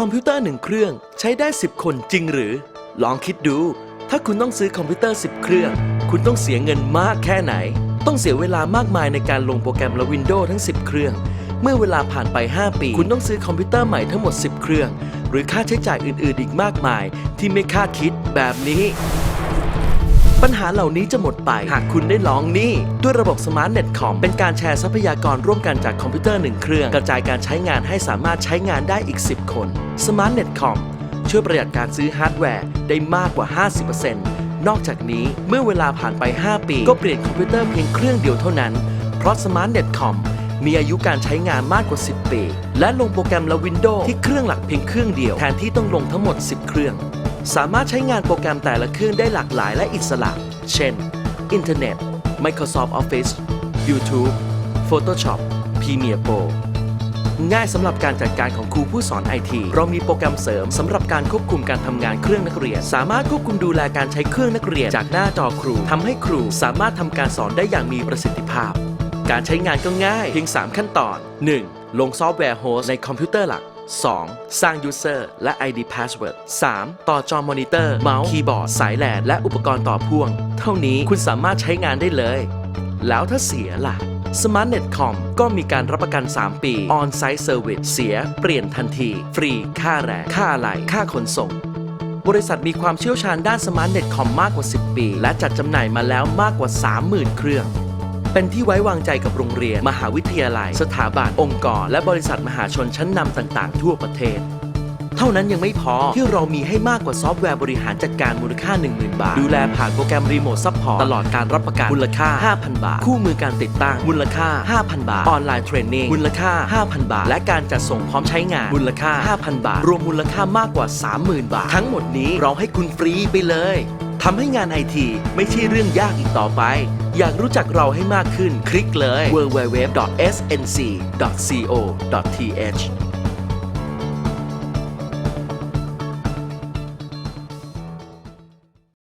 คอมพิวเตอร์หนึ่งเครื่องใช้ได้ 10 คนจริงหรือ ลองคิดดู ถ้าคุณต้องซื้อคอมพิวเตอร์ 10 เครื่อง คุณต้องเสียเงินมากแค่ไหน ต้องเสียเวลามากมายในการลงโปรแกรมและ Windows ทั้ง 10 เครื่อง เมื่อเวลาผ่านไป 5 ปี คุณต้องซื้อคอมพิวเตอร์ใหม่ทั้งหมด 10 เครื่อง หรือค่าใช้จ่ายอื่น ๆ อีกมากมาย ที่ไม่คาดคิดแบบนี้ ปัญหาเหล่านี้จะหมดไป หากคุณได้ลองนี่ ด้วยระบบ Smart Net Com เป็นการแชร์ทรัพยากรร่วมกันจากคอมพิวเตอร์1เครื่อง กระจายการใช้งานให้สามารถใช้งานได้อีก 10 คน Smart Net Com ช่วยประหยัดการซื้อฮาร์ดแวร์ได้มากกว่า 50%นอกจากนี้เมื่อเวลาผ่านไป 5 ปี ก็เปลี่ยนคอมพิวเตอร์เพียงเครื่องเดียวเท่านั้น เพราะ Smart Net Com มีอายุการใช้งานมากกว่า 10 ปี และลงโปรแกรมและ Windows ที่เครื่องหลักเพียงเครื่องเดียว แทนที่ต้องลงทั้งหมด 10 เครื่อง สามารถใช้งานโปรแกรมแต่ละเครื่องได้หลากหลายและอิสระ เช่นอินเทอร์เน็ต Microsoft Office YouTube Photoshop Premiere Pro ง่ายสำหรับการจัดการของครูผู้สอนไอที เรามีโปรแกรมเสริมสำหรับการควบคุมการทำงานเครื่องนักเรียน สามารถควบคุมดูแลการใช้เครื่องนักเรียนจากหน้าจอครูทำให้ครูสามารถทำการสอนได้อย่างมีประสิทธิภาพ การใช้งานก็ง่ายเพียง 3 ขั้นตอน 1. ลงซอฟต์แวร์โฮสต์ในคอมพิวเตอร์หลัก 2. สร้าง User และ ID Password 3. ต่อจอมอนิเตอร์ เมาส์ คีย์บอร์ด สายแลนและอุปกรณ์ต่อพ่วง เท่านี้คุณสามารถใช้งานได้เลย แล้วถ้าเสียล่ะ Smart Net Com ก็มีการรับประกัน 3 ปี On-Site Service เสีย เปลี่ยนทันที ฟรี ค่าแรง ค่าอะไหล่ค่าขนส่ง บริษัทมีความเชี่ยวชาญด้าน Smart Net Com มากกว่า 10 ปี และจัดจำหน่ายมาแล้วมากกว่า 30,000 เครื่อง เป็นที่ไว้วางใจกับโรงเรียน มหาวิทยาลัย สถาบันองค์กร และบริษัทมหาชนชั้นนำต่างๆ ทั่วประเทศ เท่านั้นยังไม่พอที่เรามีให้มากกว่าซอฟต์แวร์บริหารจัดการมูลค่า 10,000 บาท ดูแลผ่านโปรแกรมรีโมทซัพพอร์ตตลอดการรับประกันมูลค่า 5,000 บาท คู่มือการติดตั้งมูลค่า 5,000 บาท ออนไลน์เทรนนิ่งมูลค่า 5,000 บาท และการจัดส่งพร้อมใช้งานมูลค่า 5,000 บาท รวมมูลค่ามากกว่า 30,000 บาท ทั้งหมดนี้เราให้คุณฟรีไปเลย ทำให้งานไอทีไม่ใช่เรื่องยากอีกต่อไป อยากรู้จักเราให้มากขึ้นคลิกเลย www.snc.co.th